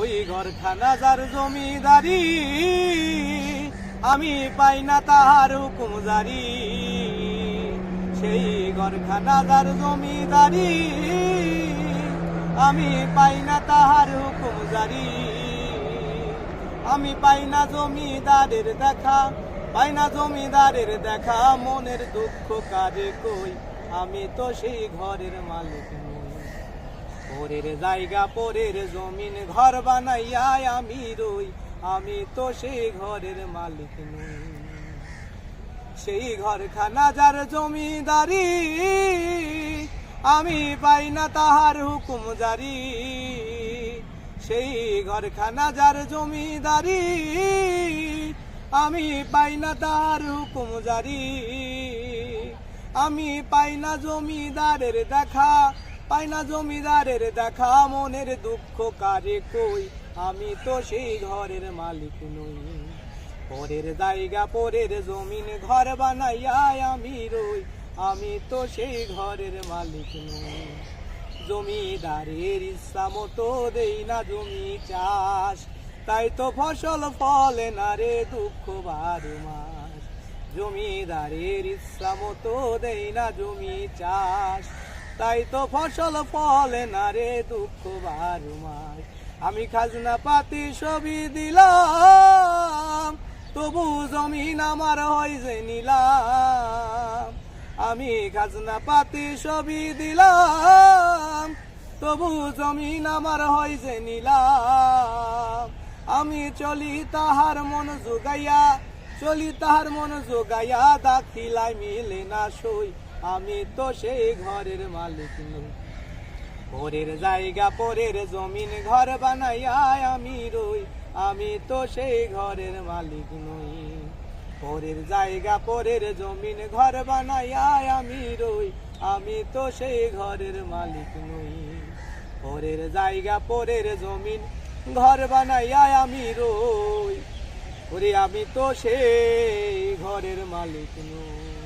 ওই ঘরখানা যার জমিদারি, আমি পাই না তাহার হুকুম সেই ঘরখানা যার জমিদারি, আমি পাই না তাহার হুকুম আমি পাই না জমিদারের দেখা, পাই না জমিদারের দেখা, মনের দুঃখ কারে কই? আমি তো সেই ঘরের মালিক নই। পরের জায়গা, পরের জমিন ঘর বানাইয়া আমি রই। আমি তো সেই ঘরের মালিক নই। সেই ঘরখানা যার জমিদারি, আমি পাই না তাহার হুকুম জারি। সেই ঘরখানা যার জমিদারি, আমি পাই না তার হুকুম জারি। আমি পাই না জমিদারের দেখা পাই না জমিদারের দেখা, মনের দুঃখ কারে কই? আমি তো সেই ঘরের মালিক নই। পরের জায়গা, পরের জমিন, ঘর বানাইয়া আমি রই। আমি তো সেই ঘরের মালিক নই। জমিদারের ইচ্ছা মতো দেই না জমি চাষ। তাই তো ফসল ফলে না রে দুঃখ বারো মাস। জমিদারের ইচ্ছা মতো দেই না জমি চাষ। তাই তো ফসল ফলে না রে দুঃখ বারো মাস আমি খাজনা পাতি ছবি দিলাম, তবু জমিন আমার হয় যে নিলাম। আমি খাজনা পাতি ছবি দিলাম, তবু জমিন আমার হয় যে নিলাম। আমি চলি তাহার মন যোগাইয়া চলি তাহার মন যোগাইয়া দাখিলাই মিলে না সই। আমি তো সেই ঘরের মালিক নই। পরের জায়গা, পরের জমিন ঘর বানাইয়া আমি রই। আমি তো সেই ঘরের মালিক নই। পরের জায়গা, পরের জমিন ঘর বানাইয়া আমি রই। আমি তো সেই ঘরের মালিক নই। পরের জায়গা, পরের জমিন ঘর বানাইয়া আমি রই। ওরে, আমি তো সেই ঘরের মালিক নই।